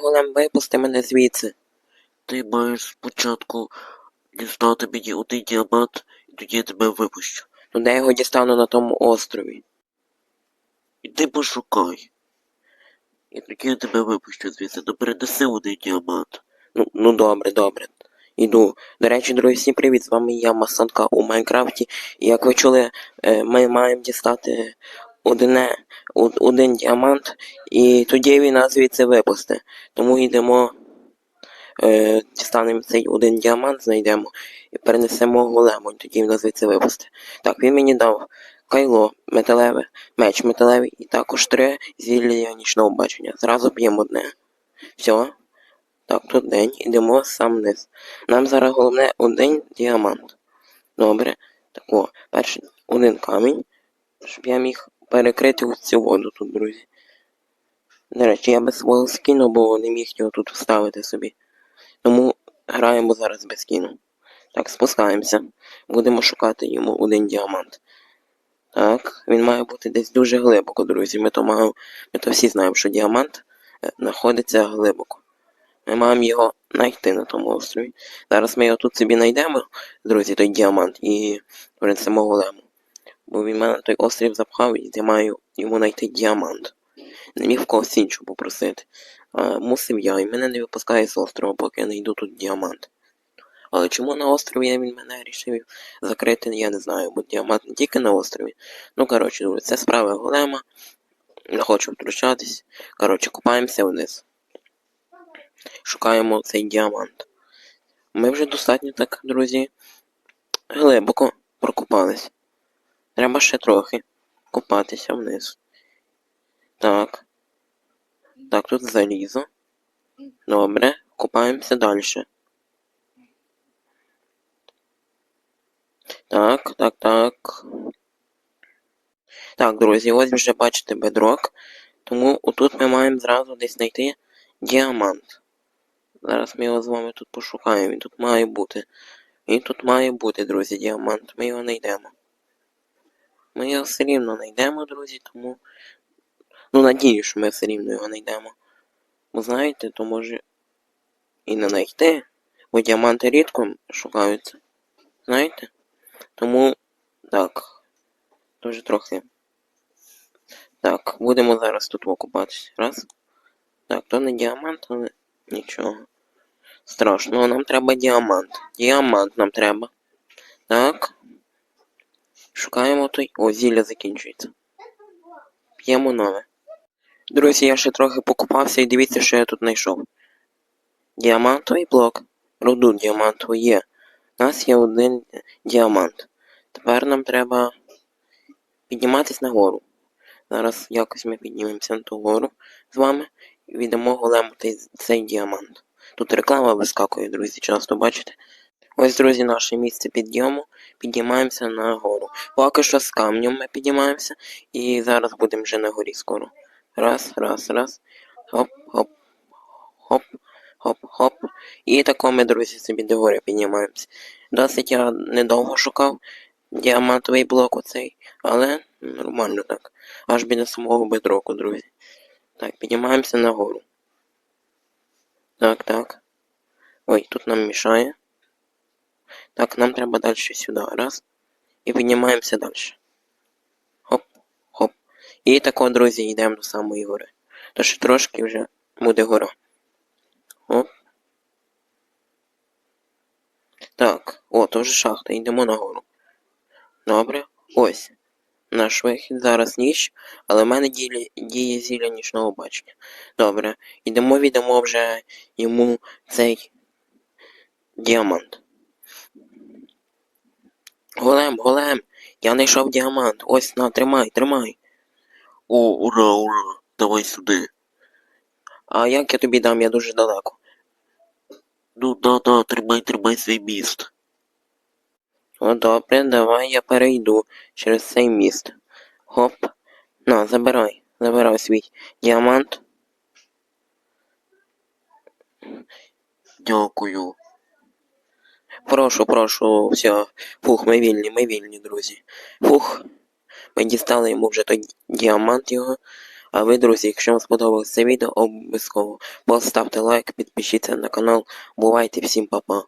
Голем, голем, випусти мене звідси. Ти маєш спочатку дістати мені один діамант, і тоді я тебе випущу. Ну де я його дістану на тому острові? Іди пошукай. І тоді я тебе випущу звідси, ну перенеси один діамант. Ну, ну добре, добре. Іду. До речі, друзі, всім привіт! З вами я, Масанка у Майнкрафті. І як ви чули, е, ми маємо дістати одне, один діамант, і тоді він нас звідси випусте. Тому йдемо, е, дістанемо цей один діамант, знайдемо і перенесемо голему, тоді він нас звідси випусте. Так, він мені дав кайло металеве, меч металевий і також три зілля нічного бачення. Зразу п'ємо одне. Все. Так, тут день, ідемо сам вниз. Нам зараз головне один діамант. Добре. Так о, перший один камінь, щоб я міг перекрити ось цю воду тут, друзі. До речі, я без свого скіну, бо не міг його тут вставити собі. Тому граємо зараз без скіну. Так, спускаємося. Будемо шукати йому один діамант. Так, він має бути десь дуже глибоко, друзі. Ми то маємо, ми то всі знаємо, що діамант е, знаходиться глибоко. Ми маємо його знайти на тому острові. Зараз ми його тут собі знайдемо, друзі, той діамант, і принесемо голему. Бо він мене той острів запхав, і я маю йому знайти діамант. Не міг в когось іншого попросити. А мусив я, і мене не випускає з острова, поки я не йду тут діамант. Але чому на острові я він мене рішив закрити, я не знаю, бо діамант не тільки на острові. Ну, коротше, це справа голема. Не хочу втручатись. Коротше, купаємося вниз. Шукаємо цей діамант. Ми вже достатньо так, друзі, глибоко прокопались. Треба ще трохи копатися вниз. Так. Так, тут залізо. Добре, копаємося далі. Так, так, так. Так, друзі, ось вже бачите бедрок. Тому отут ми маємо зразу десь знайти діамант. Зараз ми його з вами тут пошукаємо. Він тут має бути. Він тут має бути, друзі, діамант. Ми його знайдемо. Ми його все рівно знайдемо, друзі, тому. Ну, надію, що ми все рівно його знайдемо. Бо знаєте, то може і не знайти, бо діаманти рідко шукаються. Знаєте? Тому так. Дуже трохи. Так, будемо зараз тут окупатися. Раз. Так, то не діамант, але нічого. Страшного, нам треба діамант. Діамант нам треба. Так. Той. О, закінчується. П'ємо нове. Друзі, я ще трохи покупався і дивіться, що я тут знайшов. Діамантовий блок. Руду діамантову є. У нас є один діамант. Тепер нам треба підніматись нагору. Зараз якось ми піднімемося на ту гору з вами і віддамо голему цей діамант. Тут реклама вискакує, друзі, часто бачите. Ось, друзі, наше місце підйому. Піднімаємося на гору. Поки що з камнем ми піднімаємося, і зараз будемо вже на горі скоро. Раз, раз, раз. Хоп, хоп, хоп, хоп, хоп. І тако ми, друзі, собі до гори піднімаємося. Досить я недовго шукав діамантовий блок оцей, але нормально так. Аж біля самого бедроку, друзі. Так, піднімаємося нагору. Так, так. Ой, тут нам мішає. Так, нам треба далі сюди. Раз. І піднімаємося далі. Хоп, хоп. І тако, друзі, йдемо до самої гори. То ще трошки вже буде гора. Оп. Так, о, то вже шахта, йдемо нагору. Добре, ось. Наш вихід зараз ніч, але в мене діє, діє зілля нічного бачення. Добре, йдемо, віддамо вже йому цей діамант. Голем, голем, я знайшов діамант. Ось на, тримай, тримай. О, ура, ура, давай сюди. А як я тобі дам, я дуже далеко. Ну, да, да, тримай, тримай свій міст. О, добре, давай я перейду через цей міст. Хоп. На, забирай. Забирай свій діамант. Дякую. Прошу, прошу, все. Фух, ми вільні, ми вільні, друзі. Фух. Ми дістали йому вже той діамант його. А ви, друзі, якщо вам сподобалось це відео, обов'язково поставте лайк, підпишіться на канал. Бувайте всім па-па.